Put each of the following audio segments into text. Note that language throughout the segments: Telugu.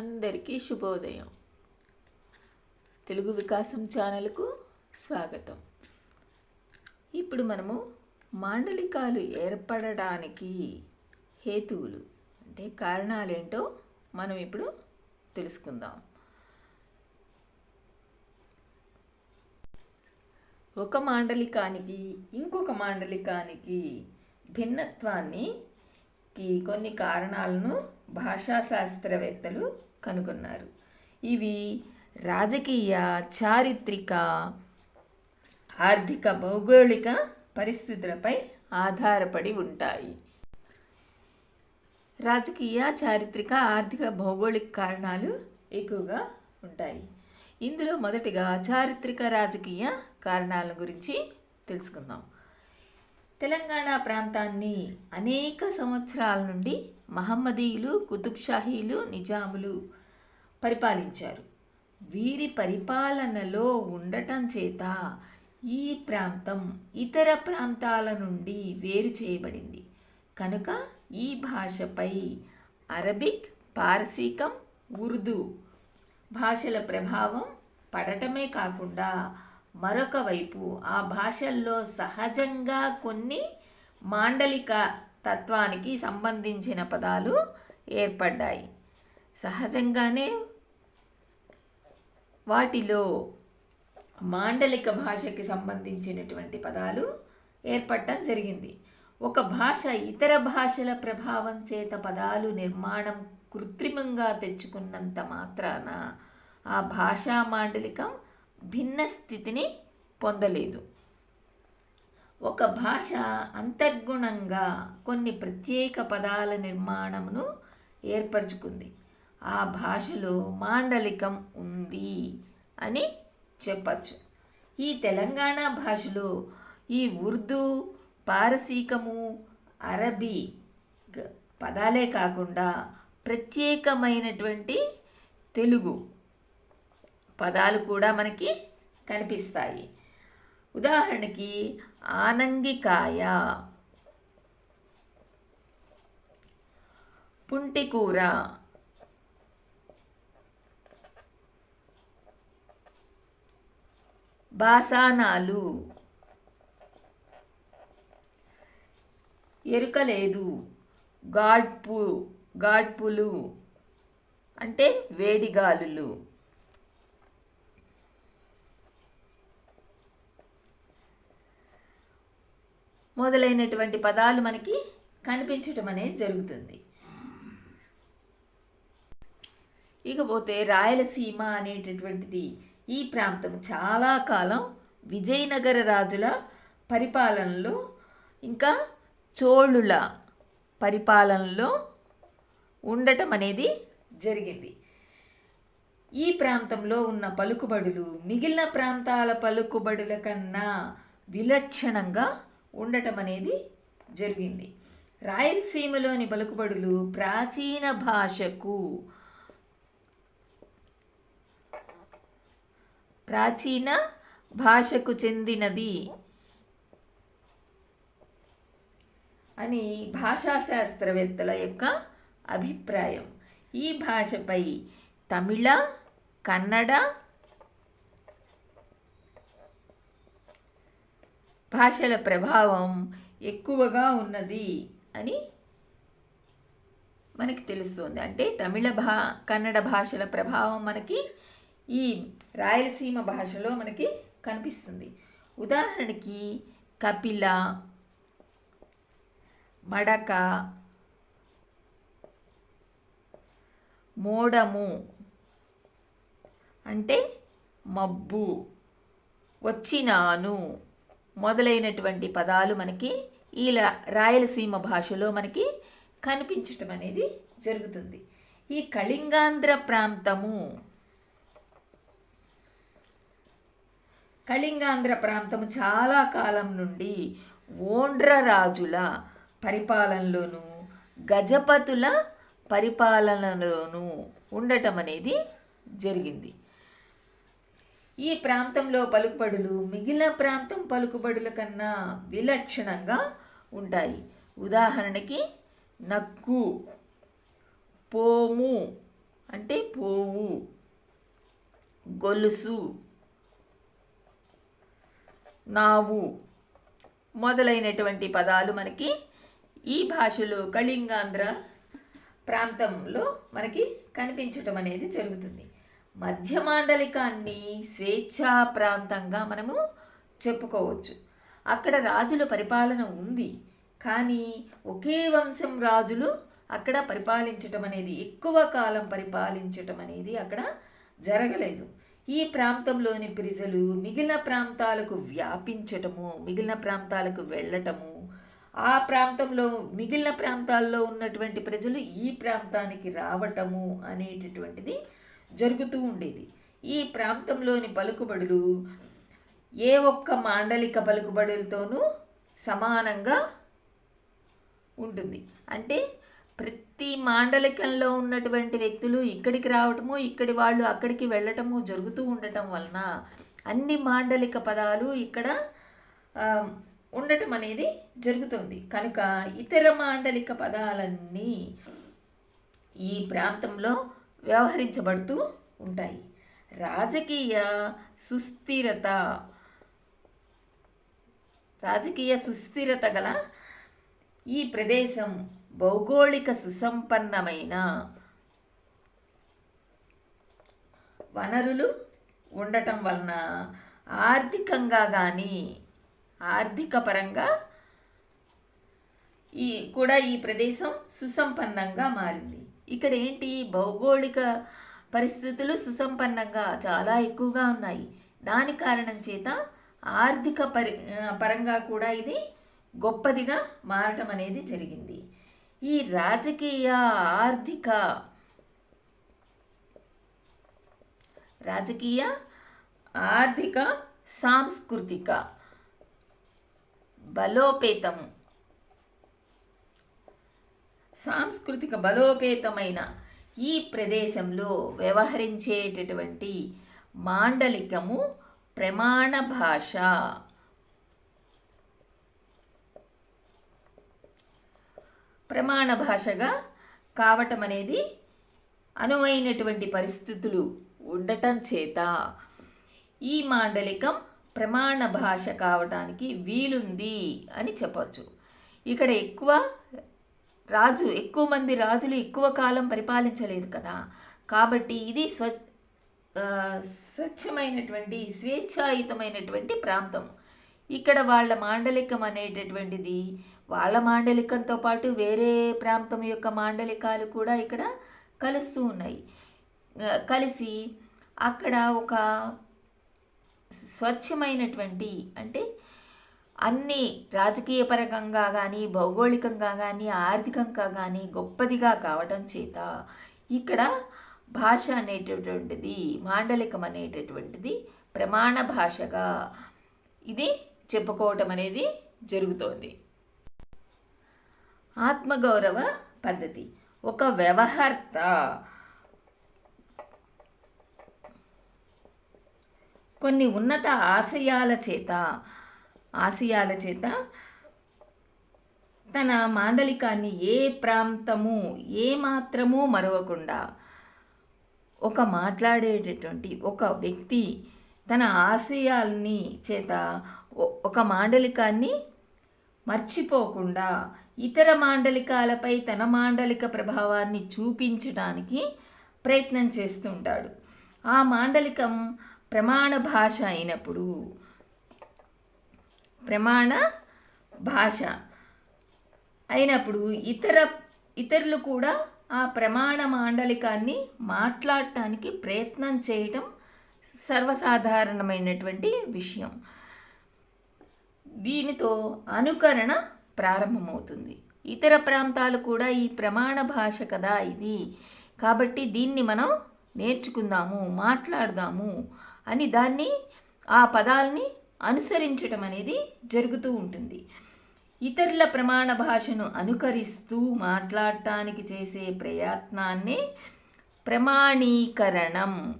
అందరికీ శుభోదయం. తెలుగు వికాసం ఛానల్కు స్వాగతం. ఇప్పుడు మనము మాండలికాలు ఏర్పడడానికి హేతువులు అంటే కారణాలేంటో మనం ఇప్పుడు తెలుసుకుందాం. ఒక మాండలికానికి ఇంకొక మాండలికానికి భిన్నత్వాన్ని కొన్ని కారణాలను భాషా శాస్త్రవేత్తలు కనుగొన్నారు. ఇవి రాజకీయ చారిత్రక ఆర్థిక భౌగోళిక పరిస్థితులపై ఆధారపడి ఉంటాయి. రాజకీయ చారిత్రక ఆర్థిక భౌగోళిక కారణాలు ఎక్కువగా ఉంటాయి. ఇందులో మొదటిగా చారిత్రక రాజకీయ కారణాల గురించి తెలుసుకుందాం. తెలంగాణ ప్రాంతాన్ని అనేక సంవత్సరాల నుండి మహమ్మదీయులు కుతుబ్షాహీలు నిజాములు పరిపాలించారు. వీరి పరిపాలనలో ఉండటం చేత ఈ ప్రాంతం ఇతర ప్రాంతాల నుండి వేరు చేయబడింది. కనుక ఈ భాషపై అరబిక్ పారసీకం ఉర్దూ భాషల ప్రభావం పడటమే కాకుండా మరొక వైపు ఆ భాషల్లో సహజంగా కొన్ని మాండలిక తత్వానికి సంబంధించిన పదాలు ఏర్పడ్డాయి. సహజంగానే వాటిలో మాండలిక భాషకి సంబంధించినటువంటి పదాలు ఏర్పడటం జరిగింది. ఒక భాష ఇతర భాషల ప్రభావం చేత పదాలు నిర్మాణం కృత్రిమంగా తెచ్చుకున్నంత మాత్రాన ఆ భాషా మాండలికం భిన్న స్థితిని పొందలేదు. ఒక భాష అంతర్గుణంగా కొన్ని ప్రత్యేక పదాల నిర్మాణమును ఏర్పరచుకుంది. ఆ భాషలో మాండలికం ఉంది అని చెప్పచ్చు. ఈ తెలంగాణ భాషలో ఈ ఉర్దూ పారసీకము అరబీ పదాలే కాకుండా ప్రత్యేకమైనటువంటి తెలుగు పదాలు కూడా మనకి కనిపిస్తాయి. ఉదాహరణకి ఆనంగికాయ పుంటికూర బాసానాలు ఎరుకలేదు గాడ్పు గాడ్పులు అంటే వేడిగాలులు. మొదలైనటువంటి పదాలు మనకి కనిపించటం అనేది జరుగుతుంది. ఇకపోతే రాయలసీమ అనేటటువంటిది ఈ ప్రాంతం చాలా కాలం విజయనగర రాజుల పరిపాలనలో ఇంకా చోళుల పరిపాలనలో ఉండటం అనేది జరిగింది. ఈ ప్రాంతంలో ఉన్న పలుకుబడులు మిగిలిన ప్రాంతాల పలుకుబడుల కన్నా విలక్షణంగా ఉండటం అనేది జరిగింది. రాయలసీమలోని పలుకుబడులు ప్రాచీన భాషకు ప్రాచీన భాషకు చెందినది అని భాషా శాస్త్రవేత్తల యొక్క అభిప్రాయం. ఈ భాషపై తమిళ కన్నడ భాషల ప్రభావం ఎక్కువగా ఉన్నది అని మనకి తెలుస్తుంది. అంటే తమిళ భా కన్నడ భాషల ప్రభావం మనకి ఈ రాయలసీమ భాషలో మనకి కనిపిస్తుంది. ఉదాహరణకి కపిల మడక మోడము అంటే మబ్బు వచ్చినాను మొదలైనటువంటి పదాలు మనకి ఈ రాయలసీమ భాషలో మనకి కనిపించటం అనేది జరుగుతుంది. ఈ కళింగాంధ్ర ప్రాంతము కళింగాంధ్ర ప్రాంతం చాలా కాలం నుండి ఓండ్ర రాజుల పరిపాలనలోను గజపతుల పరిపాలనలోను ఉండటం అనేది జరిగింది. ఈ ప్రాంతంలో పలుకుబడులు మిగిలిన ప్రాంతం పలుకుబడుల కన్నా విలక్షణంగా ఉంటాయి. ఉదాహరణకి నక్కు పోము అంటే పోవు గొలుసు నావు మొదలైనటువంటి పదాలు మనకి ఈ భాషలో కళింగాంధ్ర ప్రాంతంలో మనకి కనిపించటం అనేది జరుగుతుంది. మధ్య మాండలికాన్ని స్వేచ్ఛా ప్రాంతంగా మనము చెప్పుకోవచ్చు. అక్కడ రాజుల పరిపాలన ఉంది. కానీ ఒకే వంశం రాజులు అక్కడ పరిపాలించటం అనేది ఎక్కువ కాలం పరిపాలించటం అనేది అక్కడ జరగలేదు. ఈ ప్రాంతంలోని ప్రజలు మిగిలిన ప్రాంతాలకు వ్యాపించటము మిగిలిన ప్రాంతాలకు వెళ్ళటము ఆ ప్రాంతంలో మిగిలిన ప్రాంతాల్లో ఉన్నటువంటి ప్రజలు ఈ ప్రాంతానికి రావటము అనేటటువంటిది జరుగుతూ ఉండేది. ఈ ప్రాంతంలోని పలుకుబడులు ఏ ఒక్క మాండలిక పలుకుబడులతోనూ సమానంగా ఉంటుంది. అంటే ప్రతి మాండలికంలో ఉన్నటువంటి వ్యక్తులు ఇక్కడికి రావటము ఇక్కడి వాళ్ళు అక్కడికి వెళ్ళటము జరుగుతూ ఉండటం వలన అన్ని మాండలిక పదాలు ఇక్కడ ఉండటం అనేది జరుగుతుంది. కనుక ఇతర మాండలిక పదాలన్నీ ఈ ప్రాంతంలో వ్యవహరించబడుతూ ఉంటాయి. రాజకీయ సుస్థిరత రాజకీయ సుస్థిరత గల ఈ ప్రదేశం భౌగోళిక సుసంపన్నమైన వనరులు ఉండటం వలన ఆర్థికంగా కానీ ఆర్థిక పరంగా ఈ కూడా ఈ ప్రదేశం సుసంపన్నంగా మారింది. ఇక్కడ ఏంటి భౌగోళిక పరిస్థితులు సుసంపన్నంగా చాలా ఎక్కువగా ఉన్నాయి. దాని కారణం చేత ఆర్థిక పరి పరంగా కూడా ఇది గొప్పదిగా మారటం అనేది జరిగింది. ఈ రాజకీయ ఆర్థిక రాజకీయ ఆర్థిక సాంస్కృతిక బలోపేతము సాంస్కృతిక బలోపేతమైన ఈ ప్రదేశంలో వ్యవహరించేటటువంటి మాండలికము ప్రమాణ భాష. ప్రమాణ భాషగా కావటం అనేది అనువైనటువంటి పరిస్థితులు ఉండటం చేత ఈ మాండలికం ప్రమాణ భాష కావడానికి వీలుంది అని చెప్పవచ్చు ఇక్కడ ఎక్కువ రాజు ఎక్కువ మంది రాజులు ఎక్కువ కాలం పరిపాలించలేదు కదా. కాబట్టి ఇది స్వ స్వచ్ఛమైనటువంటి స్వేచ్ఛాయుతమైనటువంటి ప్రాంతం. ఇక్కడ వాళ్ళ మాండలికం అనేటటువంటిది వాళ్ళ మాండలికంతో పాటు వేరే ప్రాంతం యొక్క మాండలికాలు కూడా ఇక్కడ కలుస్తూ ఉన్నాయి. కలిసి అక్కడ ఒక స్వచ్ఛమైనటువంటి అంటే అన్ని రాజకీయ పరంగా కానీ భౌగోళికంగా కానీ ఆర్థికంగా కానీ గొప్పదిగా కావటం చేత ఇక్కడ భాష అనేటటువంటిది మాండలికం అనేటటువంటిది ప్రమాణ భాషగా ఇది చెప్పుకోవటం అనేది జరుగుతోంది. ఆత్మగౌరవ పద్ధతి. ఒక వ్యవహర్త కొన్ని ఉన్నత ఆశయాల చేత ఆశయాల చేత తన మాండలికాన్ని ఏ ప్రాంతము ఏ మాత్రము మరవకుండా ఒక మాట్లాడేటటువంటి ఒక వ్యక్తి తన ఆశయాల్ని చేత ఒక మాండలికాన్ని మర్చిపోకుండా ఇతర మాండలికాలపై తన మాండలిక ప్రభావాన్ని చూపించడానికి ప్రయత్నం చేస్తుంటాడు ఆ మాండలికం ప్రమాణ భాష అయినప్పుడు ప్రమాణ భాష. అయినప్పుడు ఇతర ఇతరులు కూడా ఆ ప్రమాణ మాండలికాన్ని మాట్లాడటానికి ప్రయత్నం చేయటం సర్వసాధారణమైనటువంటి విషయం. దీనితో అనుకరణ ప్రారంభమవుతుంది. ఇతర ప్రాంతాలు కూడా ఈ ప్రమాణ భాష కదా ఇది. కాబట్టి దీన్ని మనం నేర్చుకుందాము మాట్లాడదాము అని దాన్ని ఆ పదాల్ని అనుసరించటం అనేది జరుగుతూ ఉంటుంది. ఇతరుల ప్రమాణ భాషను అనుకరిస్తూ మాట్లాడటానికి చేసే ప్రయత్నాన్నే ప్రమాణీకరణం.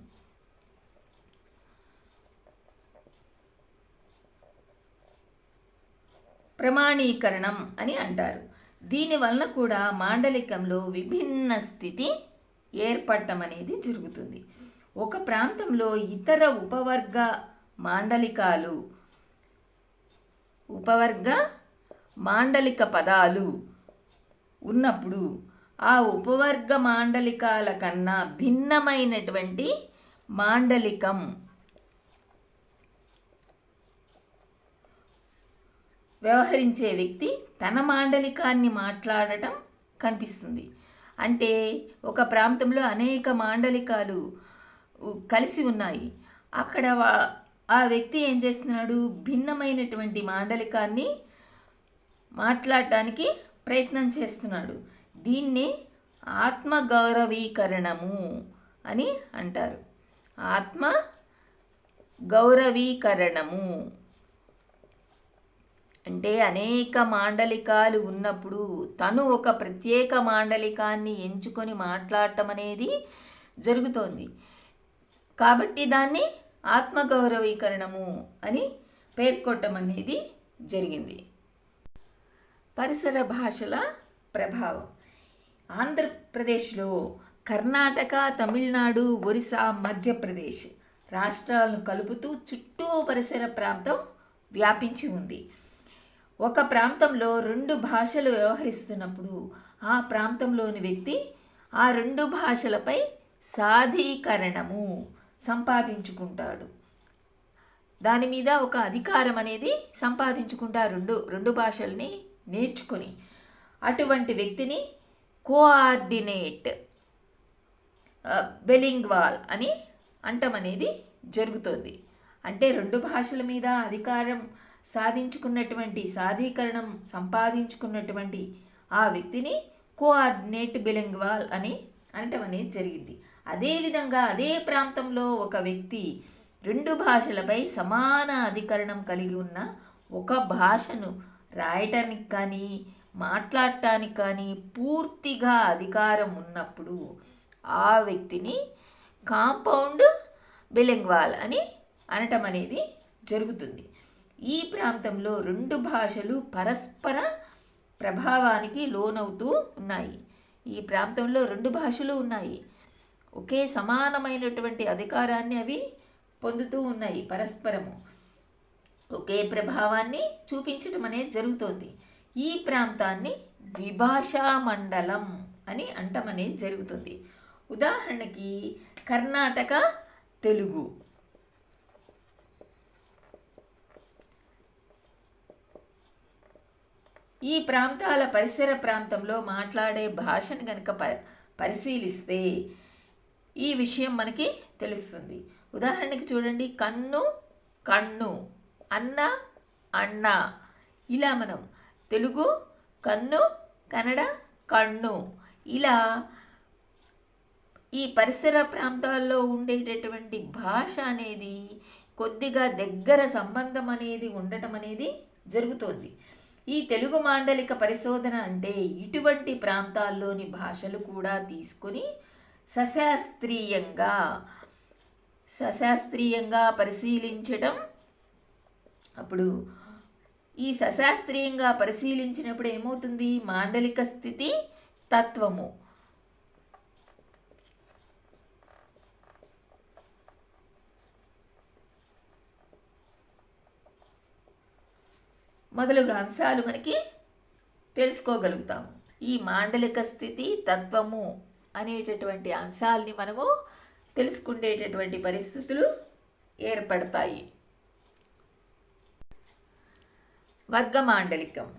ప్రమాణీకరణం అని అంటారు. దీనివలన కూడా మాండలికంలో విభిన్న స్థితి ఏర్పడటం అనేది జరుగుతుంది. ఒక ప్రాంతంలో ఇతర ఉపవర్గ మాండలికాలు. ఉపవర్గ మాండలిక పదాలు ఉన్నప్పుడు ఆ ఉపవర్గ మాండలికాల కన్నా భిన్నమైనటువంటి మాండలికం. వ్యవహరించే వ్యక్తి తన మాండలికాన్ని మాట్లాడటం కనిపిస్తుంది. అంటే ఒక ప్రాంతంలో అనేక మాండలికాలు కలిసి ఉన్నాయి. అక్కడ వా- ఆ వ్యక్తి ఏం చేస్తున్నాడు? భిన్నమైనటువంటి మాండలికాన్ని మాట్లాడటానికి ప్రయత్నం చేస్తున్నాడు. దీన్ని ఆత్మగౌరవీకరణము అని అంటారు. ఆత్మ గౌరవీకరణము అంటే అనేక మాండలికాలు ఉన్నప్పుడు తను ఒక ప్రత్యేక మాండలికాన్ని ఎంచుకొని మాట్లాడటం అనేది జరుగుతోంది. కాబట్టి దాన్ని ఆత్మగౌరవీకరణము అని పేర్కొట్టడం అనేది జరిగింది. పరిసర భాషల ప్రభావం. ఆంధ్రప్రదేశ్లో కర్ణాటక తమిళనాడు ఒరిస్సా మధ్యప్రదేశ్ రాష్ట్రాలను కలుపుతూ చుట్టూ పరిసర ప్రాంతం వ్యాపించి ఉంది. ఒక ప్రాంతంలో రెండు భాషలు వ్యవహరిస్తున్నప్పుడు ఆ ప్రాంతంలోని వ్యక్తి ఆ రెండు భాషలపై సాధీకరణము సంపాదించుకుంటాడు. దాని మీద ఒక అధికారం అనేది సంపాదించుకుంటా రెండు రెండు భాషల్ని నేర్చుకొని అటువంటి వ్యక్తిని కోఆర్డినేట్ బెలింగ్వాల్ అని అంటం అనేది జరుగుతుంది. అంటే రెండు భాషల మీద అధికారం సాధించుకున్నటువంటి సాధీకరణం సంపాదించుకున్నటువంటి ఆ వ్యక్తిని కోఆర్డినేట్ బెలింగ్వాల్ అని అనటం అనేది జరిగింది. అదేవిధంగా అదే ప్రాంతంలో ఒక వ్యక్తి రెండు భాషలపై సమాన అధికరణం కలిగి ఉన్న ఒక భాషను రాయటానికి కానీ మాట్లాడటానికి కానీ పూర్తిగా అధికారం ఉన్నప్పుడు ఆ వ్యక్తిని కాంపౌండ్ బిలింగ్వాల్ అని అనటం అనేది జరుగుతుంది. ఈ ప్రాంతంలో రెండు భాషలు పరస్పర ప్రభావానికి లోనవుతూ ఉన్నాయి. ఈ ప్రాంతంలో రెండు భాషలు ఉన్నాయి. ఒకే సమానమైనటువంటి అధికారాన్ని అవి పొందుతూ ఉన్నాయి పరస్పరము. ఒకే ప్రభావాన్ని చూపించడం అనేది జరుగుతోంది. ఈ ప్రాంతాన్ని ద్విభాషా మండలం అని అంటం అనేది జరుగుతుంది. ఉదాహరణకి కర్ణాటక తెలుగు. ఈ ప్రాంతాల పరిసర ప్రాంతంలో మాట్లాడే భాషను కనుక ప పరిశీలిస్తే ఈ విషయం మనకి తెలుస్తుంది. ఉదాహరణకి చూడండి కన్ను కన్ను అన్న అన్న. ఇలా మనం తెలుగు కన్ను కన్నడ కన్ను. ఇలా ఈ పరిసర ప్రాంతాల్లో ఉండేటటువంటి భాష అనేది కొద్దిగా దగ్గర సంబంధం అనేది ఉండటం అనేది జరుగుతోంది. ఈ తెలుగు మాండలిక పరిశోధన అంటే ఇటువంటి ప్రాంతాల్లోని భాషలు కూడా తీసుకొని సశాస్త్రీయంగా సశాస్త్రీయంగా పరిశీలించడం అప్పుడు ఈ సశాస్త్రీయంగా పరిశీలించినప్పుడు ఏమవుతుంది? మాండలిక స్థితి తత్వము. మొదలుగా అంశాలు మనకి తెలుసుకోగలుగుతాము. ఈ మాండలిక స్థితి తత్వము. అనేటటువంటి అంశాలని మనము తెలుసుకునేటటువంటి పరిస్థితులు ఏర్పడతాయి. వర్గమాండలికం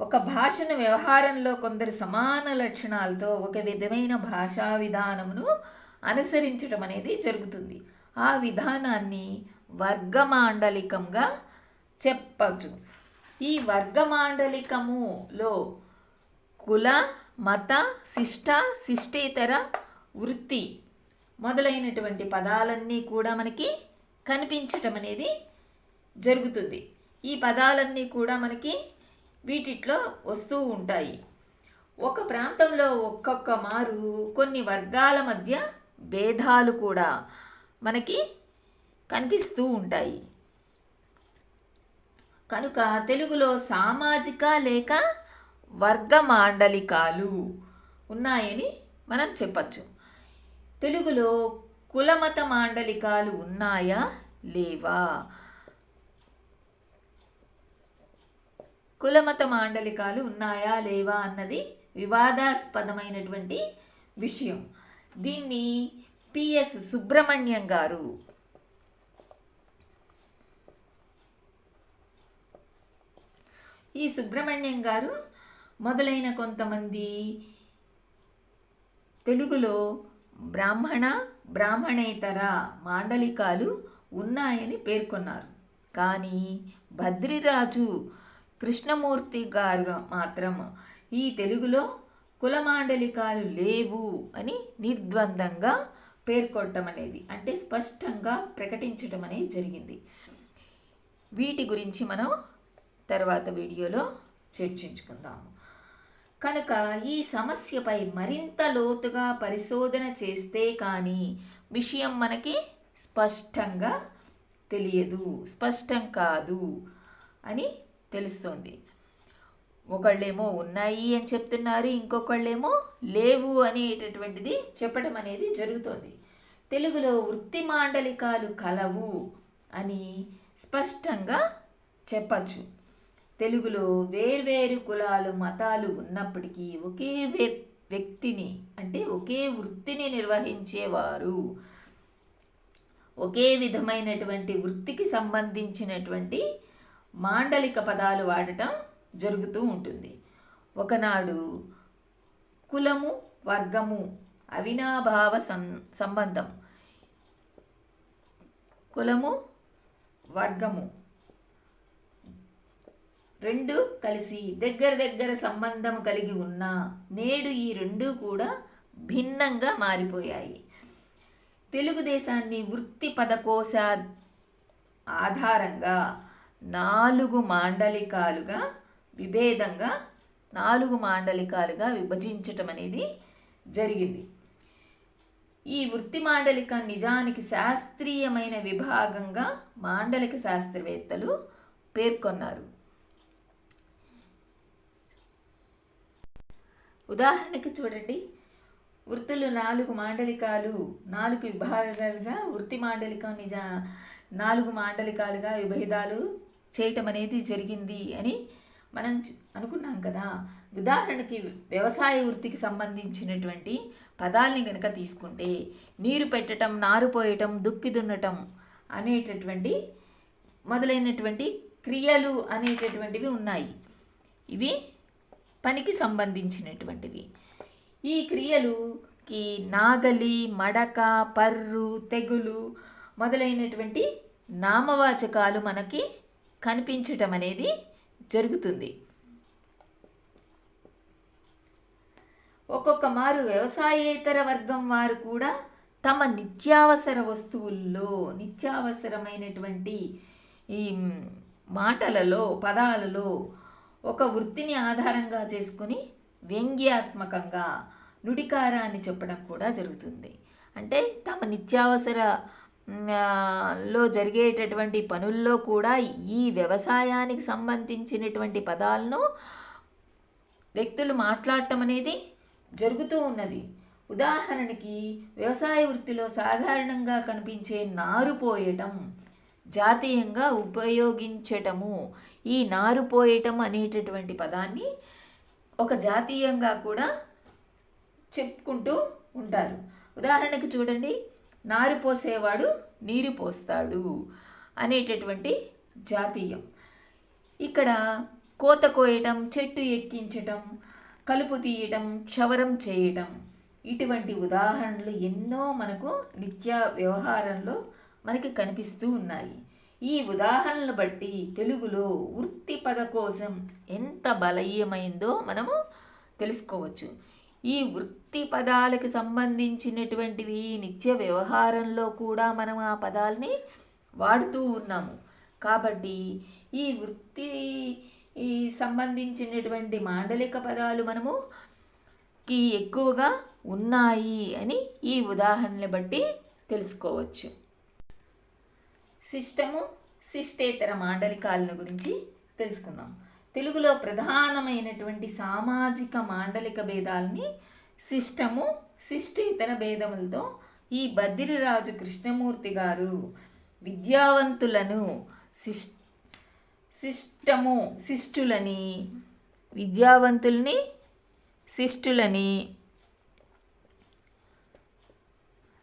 ఒక భాషను వ్యవహారంలో కొందరు సమాన లక్షణాలతో ఒక విధమైన భాషా విధానమును అనుసరించడం అనేది జరుగుతుంది. ఆ విధానాన్ని వర్గమాండలికంగా చెప్పచ్చు. ఈ వర్గమాండలికములో కుల మత శిష్ట శిష్టేతర వృత్తి మొదలైనటువంటి పదాలన్నీ కూడా మనకి కనిపించటం అనేది జరుగుతుంది. ఈ పదాలన్నీ కూడా మనకి వీటిట్లో వస్తూ ఉంటాయి. ఒక ప్రాంతంలో ఒక్కొక్క మారు కొన్ని వర్గాల మధ్య భేదాలు కూడా మనకి కనిపిస్తూ ఉంటాయి. కనుక తెలుగులో సామాజిక లేక వర్గ మాండలికాలు ఉన్నాయని మనం చెప్పచ్చు. తెలుగులో కులమత మాండలికాలు ఉన్నాయా? లేవా? కులమత మాండలికాలు ఉన్నాయా? లేవా? అన్నది వివాదాస్పదమైనటువంటి విషయం. దీన్ని పిఎస్ సుబ్రహ్మణ్యం గారు ఈ సుబ్రహ్మణ్యం గారు మొదలైన కొంతమంది తెలుగులో బ్రాహ్మణ బ్రాహ్మణేతర మాండలికాలు ఉన్నాయని పేర్కొన్నారు. కానీ భద్రిరాజు కృష్ణమూర్తి గారు మాత్రం ఈ తెలుగులో కుల మాండలికాలు లేవు అని నిర్ద్వందంగా పేర్కొనటం అనేది అంటే స్పష్టంగా ప్రకటించడం అనేది జరిగింది. వీటి గురించి మనం తర్వాత వీడియోలో చర్చించుకుందాము. కనుక ఈ సమస్యపై మరింత లోతుగా పరిశోధన చేస్తే కానీ విషయం మనకి స్పష్టంగా తెలియదు. స్పష్టం కాదు అని తెలుస్తుంది. ఒకళ్ళేమో ఉన్నాయి అని చెప్తున్నారు ఇంకొకళ్ళేమో లేవు అనేటటువంటిది చెప్పడం అనేది జరుగుతోంది. తెలుగులో వృత్తి మాండలికాలు కలవు అని స్పష్టంగా చెప్పచ్చు. తెలుగులో వేర్వేరు కులాలు మతాలు ఉన్నప్పటికీ ఒకే వ్యక్తిని అంటే ఒకే వృత్తిని నిర్వహించేవారు. ఒకే విధమైనటువంటి వృత్తికి సంబంధించినటువంటి మాండలిక పదాలు వాడటం జరుగుతూ ఉంటుంది. ఒకనాడు కులము వర్గము అవినాభావ సం సంబంధం. కులము వర్గము రెండు కలిసి దగ్గర దగ్గర సంబంధం కలిగి ఉన్న నేడు ఈ రెండు కూడా భిన్నంగా మారిపోయాయి. తెలుగుదేశాన్ని వృత్తి పదకోశ ఆధారంగా నాలుగు మాండలికాలుగా విభేదంగా నాలుగు మాండలికాలుగా విభజించటం అనేది జరిగింది. ఈ వృత్తి మాండలిక నిజానికి శాస్త్రీయమైన విభాగంగా మాండలిక శాస్త్రవేత్తలు పేర్కొన్నారు. ఉదాహరణకి చూడండి. వృత్తులు నాలుగు మాండలికాలు నాలుగు విభాగాలుగా వృత్తి మాండలికం నిజ నాలుగు మాండలికాలుగా విభేదాలు చేయటం అనేది జరిగింది అని మనం అనుకున్నాం కదా. ఉదాహరణకి వ్యవసాయ వృత్తికి సంబంధించినటువంటి పదాల్ని కనుక తీసుకుంటే నీరు పెట్టటం నారు పోయటం దుక్కి దున్నటం అనేటటువంటి మొదలైనటువంటి క్రియలు అనేటటువంటివి ఉన్నాయి. ఇవి పనికి సంబంధించినటువంటివి. ఈ క్రియలుకి నాగలి మడక పర్రు తెగులు మొదలైనటువంటి నామవాచకాలు మనకి కనిపించటం అనేది జరుగుతుంది. ఒక్కొక్క మారు వ్యవసాయేతర వర్గం వారు కూడా తమ నిత్యావసర వస్తువుల్లో నిత్యావసరమైనటువంటి ఈ మాటలలో పదాలలో ఒక వృత్తిని ఆధారంగా చేసుకుని వ్యంగ్యాత్మకంగా నుడికారాన్ని చెప్పడం కూడా జరుగుతుంది. అంటే తమ నిత్యావసర లో జరిగేటటువంటి పనుల్లో కూడా ఈ వ్యవసాయానికి సంబంధించినటువంటి పదాలను వ్యక్తులు మాట్లాడటం అనేది జరుగుతూ ఉన్నది. ఉదాహరణకి వ్యవసాయ వృత్తిలో సాధారణంగా కనిపించే నారు పోయటం జాతీయంగా ఉపయోగించటము ఈ నారు పోయటం అనేటటువంటి పదాన్ని ఒక జాతీయంగా కూడా చెప్పుకుంటూ ఉంటారు. ఉదాహరణకి చూడండి నారు పోసేవాడు నీరు పోస్తాడు అనేటటువంటి జాతీయం. ఇక్కడ కోత కోయటం చెట్టు ఎక్కించటం కలుపు తీయటం క్షవరం చేయటం ఇటువంటి ఉదాహరణలు ఎన్నో మనకు నిత్య వ్యవహారంలో మనకి కనిపిస్తూ ఉన్నాయి. ఈ ఉదాహరణలు బట్టి తెలుగులో వృత్తి పద కోసం ఎంత బలీయమైందో మనము తెలుసుకోవచ్చు. ఈ వృత్తి పదాలకు సంబంధించినటువంటివి నిత్య వ్యవహారంలో కూడా మనం ఆ పదాలని వాడుతూ ఉన్నాము. కాబట్టి ఈ వృత్తి ఈ సంబంధించినటువంటి మాండలిక పదాలు మనము ఎక్కువగా ఉన్నాయి అని ఈ ఉదాహరణని బట్టి తెలుసుకోవచ్చు. సిస్టము శిష్టేతర మాండలికాలను గురించి తెలుసుకుందాం. తెలుగులో ప్రధానమైనటువంటి సామాజిక మాండలిక భేదాలని సిస్టము శిష్టేతర భేదములతో ఈ బద్రిరాజు కృష్ణమూర్తి గారు విద్యావంతులను శిష్ శిష్టము శిష్టులని విద్యావంతుల్ని శిష్టులని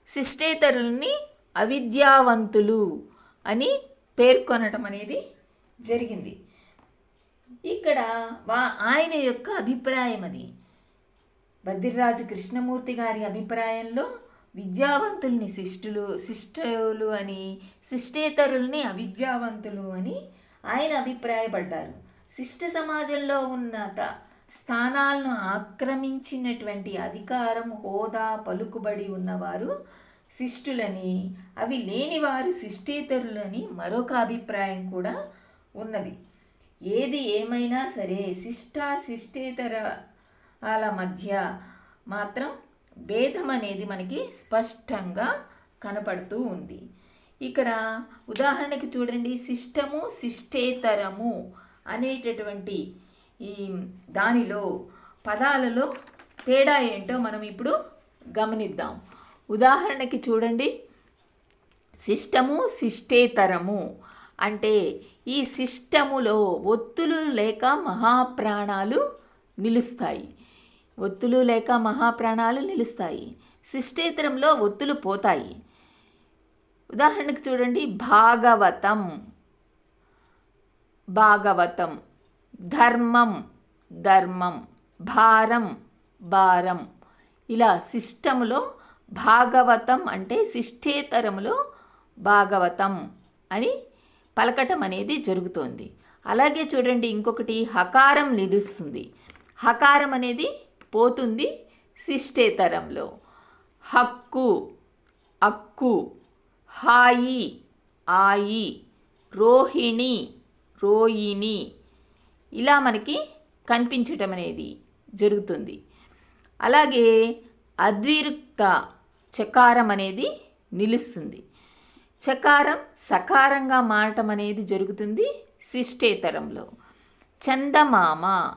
శిష్టేతరుల్ని అవిద్యావంతులు అని పేర్కొనటం అనేది జరిగింది. ఇక్కడ వా ఆయన యొక్క అభిప్రాయం అది. బద్రిరాజు కృష్ణమూర్తి గారి అభిప్రాయంలో విద్యావంతుల్ని శిష్టులు శిష్టులు అని శిష్టేతరుల్ని అవిద్యావంతులు అని ఆయన అభిప్రాయపడ్డారు. శిష్ట సమాజంలో ఉన్నత స్థానాలను ఆక్రమించినటువంటి అధికారం హోదా పలుకుబడి ఉన్నవారు శిష్టులని అవి లేనివారు శిష్టేతరులని మరొక అభిప్రాయం కూడా ఉన్నది. ఏది ఏమైనా సరే శిష్ట శిష్టేతరాల మధ్య మాత్రం భేదం అనేది మనకి స్పష్టంగా కనపడుతూ ఉంది. ఇక్కడ ఉదాహరణకి చూడండి శిష్టము శిష్టేతరము అనేటటువంటి ఈ దానిలో పదాలలో తేడా ఏంటో మనం ఇప్పుడు గమనిద్దాం. ఉదాహరణకి చూడండి. సిస్టము శిష్టేతరము. అంటే ఈ సిస్టములో ఒత్తులు లేక మహాప్రాణాలు నిలుస్తాయి. ఒత్తులు లేక మహాప్రాణాలు నిలుస్తాయి. శిష్టేతరంలో ఒత్తులు పోతాయి. ఉదాహరణకు చూడండి. భాగవతం. భాగవతం. ధర్మం. ధర్మం. భారం. భారం. ఇలా సిస్టములో భాగవతం అంటే శిష్టేతరములో భాగవతం అని పలకటం అనేది జరుగుతోంది. అలాగే చూడండి ఇంకొకటి హకారం నిలుస్తుంది. హకారం అనేది పోతుంది శిష్టేతరంలో హక్కు అక్కు హాయి ఆయి రోహిణి రోయిని ఇలా మనకి కనిపించటం అనేది జరుగుతుంది. అలాగే అద్విరుక్త చకారం అనేది నిలుస్తుంది. చకారం సకారంగా మారటం అనేది జరుగుతుంది శిష్టేతరంలో. చందమామ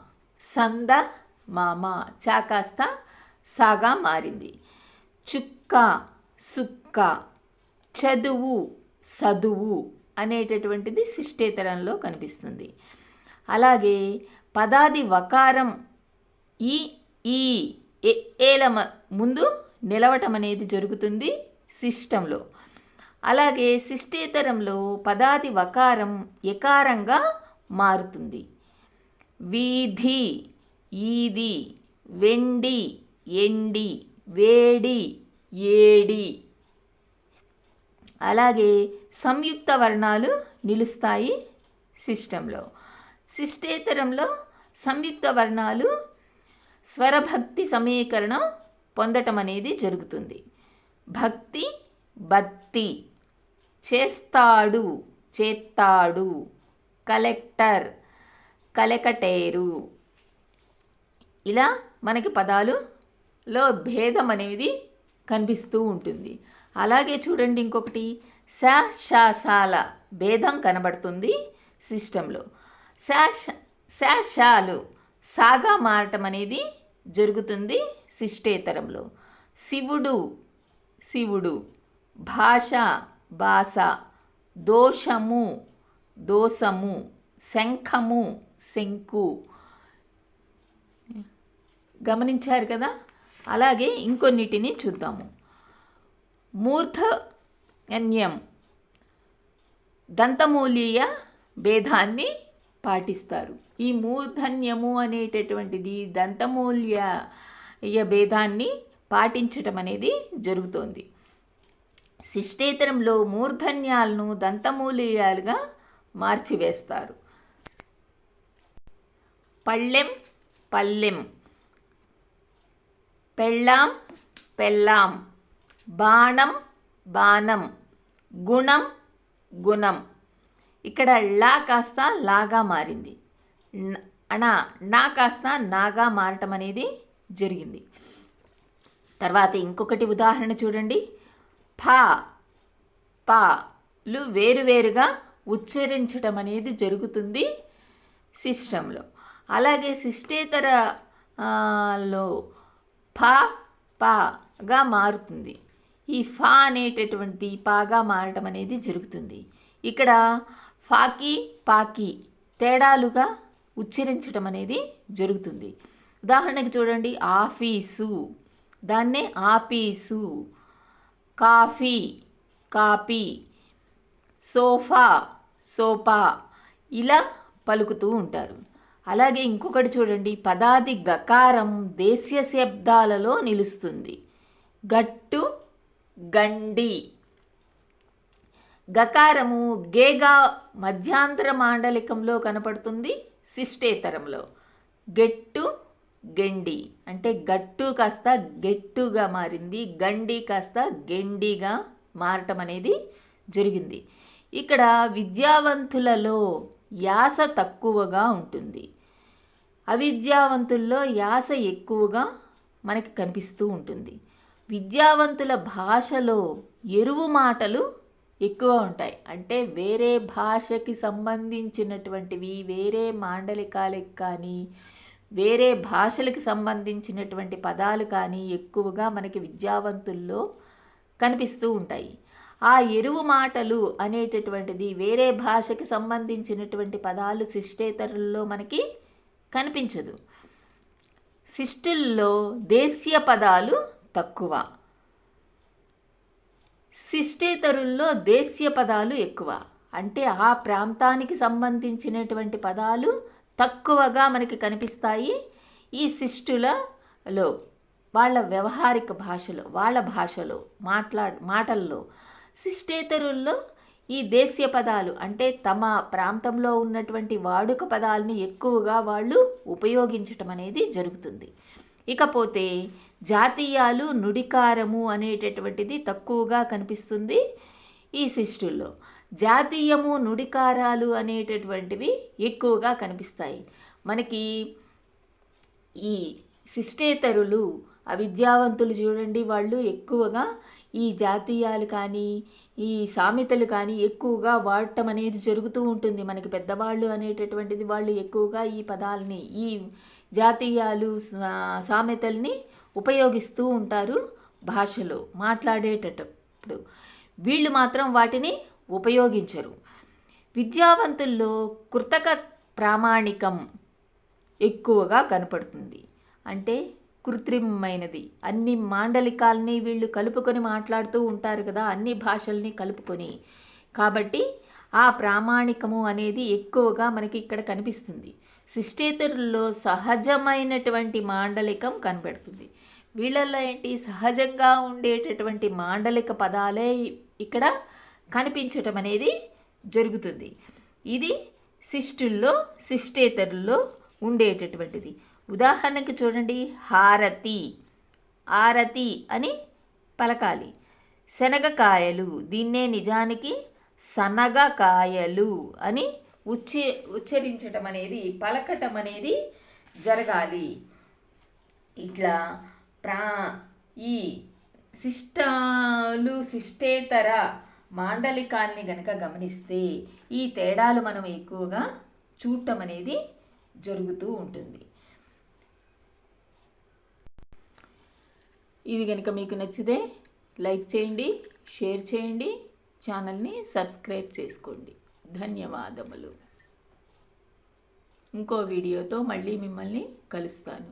సంద మామ చా కాస్త సాగా మారింది. చుక్క సుక్క చదువు సదువు అనేటటువంటిది శిష్టేతరంలో కనిపిస్తుంది. అలాగే పదాది వకారం ఈ ఈ ఏ ఏల మ- ముందు నిలవటం అనేది జరుగుతుంది శిష్టంలో. అలాగే శిష్టేతరంలో పదాది వకారం ఎకారంగా మారుతుంది. వీధి ఈది వెండి ఎండి వేడి ఏడి. అలాగే సంయుక్త వర్ణాలు నిలుస్తాయి సిస్టంలో శిష్టేతరంలో సంయుక్త వర్ణాలు స్వరభక్తి సమీకరణం పొందటం అనేది జరుగుతుంది. భక్తి బత్తి చేస్తాడు చేస్తాడు కలెక్టర్ కలెకటేరు. ఇలా మనకి పదాలులో భేదం అనేది కనిపిస్తూ ఉంటుంది. అలాగే చూడండి ఇంకొకటి. శా శాసాల భేదం కనబడుతుంది సిస్టంలో. శాష శాషాలు సాగా మారటం అనేది జరుగుతుంది. శిష్టేతరంలో. శివుడు శివుడు భాష భాష దోషము దోషము శంఖము శంకు. గమనించారు కదా? అలాగే ఇంకొన్నిటిని చూద్దాము. మూర్ధన్యం దంతమూలీయ భేదాన్ని పాటిస్తారు. ఈ మూర్ధన్యము అనేటటువంటిది దంతమూల్య భేదాన్ని పాటించటం అనేది జరుగుతోంది. శిష్టేతరంలో మూర్ధన్యాలను దంతమూలీయాలుగా మార్చివేస్తారు. పళ్ళెం పల్లెం పెళ్ళాం పెళ్ళాం. బాణం బాణం. గుణం గుణం. ఇక్కడ లా కాస్త లాగా మారింది. అణ నా కాస్త నాగా మారటం అనేది జరిగింది. తర్వాత ఇంకొకటి ఉదాహరణ చూడండి. ఫా పాలు వేరువేరుగా ఉచ్చరించటం అనేది జరుగుతుంది సిస్టంలో. అలాగే సిస్టేతర లో ఫా పాగా మారుతుంది. ఈ ఫా అనేటటువంటి పాగా మారటం అనేది జరుగుతుంది. ఇక్కడ ఫాకి పాకి తేడాలుగా ఉచ్చరించడం అనేది జరుగుతుంది. ఉదాహరణకి చూడండి ఆఫీసు. దాన్నే office coffee copy sofa sofa ఇలా పలుకుతూ ఉంటారు. అలాగే ఇంకొకటి చూడండి పదాది గకారం దేశీయ శబ్దాలలో నిలుస్తుంది. గట్టు గండి. గకారము గేగా మధ్యాంతర మాండలికంలో కనపడుతుంది శిష్టేతరంలో. గెట్టు గెండి. అంటే గట్టు కాస్త గెట్టుగా మారింది. గండి కాస్త గెండిగా మారటం అనేది జరిగింది. ఇక్కడ విద్యావంతులలో యాస తక్కువగా ఉంటుంది. అవిద్యావంతుల్లో యాస ఎక్కువగా మనకి కనిపిస్తూ ఉంటుంది. విద్యావంతుల భాషలో ఎరువు మాటలు ఎక్కువ ఉంటాయి. అంటే వేరే భాషకి సంబంధించినటువంటివి వేరే మాండలికాలకి కానీ వేరే భాషలకు సంబంధించినటువంటి పదాలు కానీ ఎక్కువగా మనకి విద్యావంతుల్లో కనిపిస్తూ ఉంటాయి. ఆ ఎరువు మాటలు అనేటటువంటిది వేరే భాషకి సంబంధించినటువంటి పదాలు శిష్టేతరుల్లో మనకి కనిపించదు. శిష్టుల్లో దేశీయ పదాలు తక్కువ. శిష్టేతరుల్లో దేశీయ పదాలు ఎక్కువ. అంటే ఆ ప్రాంతానికి సంబంధించినటువంటి పదాలు తక్కువగా మనకి కనిపిస్తాయి ఈ శిష్టులలో వాళ్ళ వ్యవహారిక భాషలో వాళ్ళ భాషలో మాట్లా మాటల్లో. శిష్టేతరుల్లో ఈ దేశీయ పదాలు అంటే తమ ప్రాంతంలో ఉన్నటువంటి వాడుక పదాలని ఎక్కువగా వాళ్ళు ఉపయోగించటం అనేది జరుగుతుంది. ఇకపోతే జాతీయాలు నుడికారము అనేటటువంటిది తక్కువగా కనిపిస్తుంది ఈ శిష్టుల్లో. జాతీయము నుడికారాలు అనేటటువంటివి ఎక్కువగా కనిపిస్తాయి. మనకి ఈ శిష్టేతరులు అవిద్యావంతులు చూడండి వాళ్ళు ఎక్కువగా ఈ జాతీయాలు కానీ ఈ సామెతలు కానీ ఎక్కువగా వాడటం అనేది జరుగుతూ ఉంటుంది. మనకి పెద్దవాళ్ళు అనేటటువంటిది వాళ్ళు ఎక్కువగా ఈ పదాలని ఈ జాతీయాలు సామెతల్ని ఉపయోగిస్తూ ఉంటారు భాషలో మాట్లాడేటప్పుడు. వీళ్ళు మాత్రం వాటిని ఉపయోగించరు. విద్యావంతుల్లో కృతక ప్రామాణికం ఎక్కువగా కనపడుతుంది. అంటే కృత్రిమమైనది. అన్ని మాండలికాల్ని వీళ్ళు కలుపుకొని మాట్లాడుతూ ఉంటారు కదా అన్ని భాషల్ని కలుపుకొని. కాబట్టి ఆ ప్రామాణికము అనేది ఎక్కువగా మనకి ఇక్కడ కనిపిస్తుంది. శిష్టేతరుల్లో సహజమైనటువంటి మాండలికం కనబడుతుంది వీళ్ళల్లో ఏంటి? సహజంగా ఉండేటటువంటి మాండలిక పదాలే ఇక్కడ కనిపించటం అనేది జరుగుతుంది. ఇది శిష్టుల్లో శిష్టేతరుల్లో ఉండేటటువంటిది. ఉదాహరణకి చూడండి హారతి. ఆరతి అని పలకాలి. శనగకాయలు దీన్నే నిజానికి సనగకాయలు అని ఉచ్చే ఉచ్చరించటం అనేది పలకటం అనేది జరగాలి. ఇట్లా ప్రా ఈ శిష్టాలు శిష్టేతర మాండలికాల్ని గనక గమనిస్తే ఈ తేడాలు మనం ఎక్కువగా చూడటం అనేది జరుగుతూ ఉంటుంది. ఇది కనుక మీకు నచ్చితే లైక్ చేయండి షేర్ చేయండి ఛానల్ని సబ్స్క్రైబ్ చేసుకోండి. ధన్యవాదములు. ఇంకో వీడియోతో మళ్ళీ మిమ్మల్ని కలుస్తాను.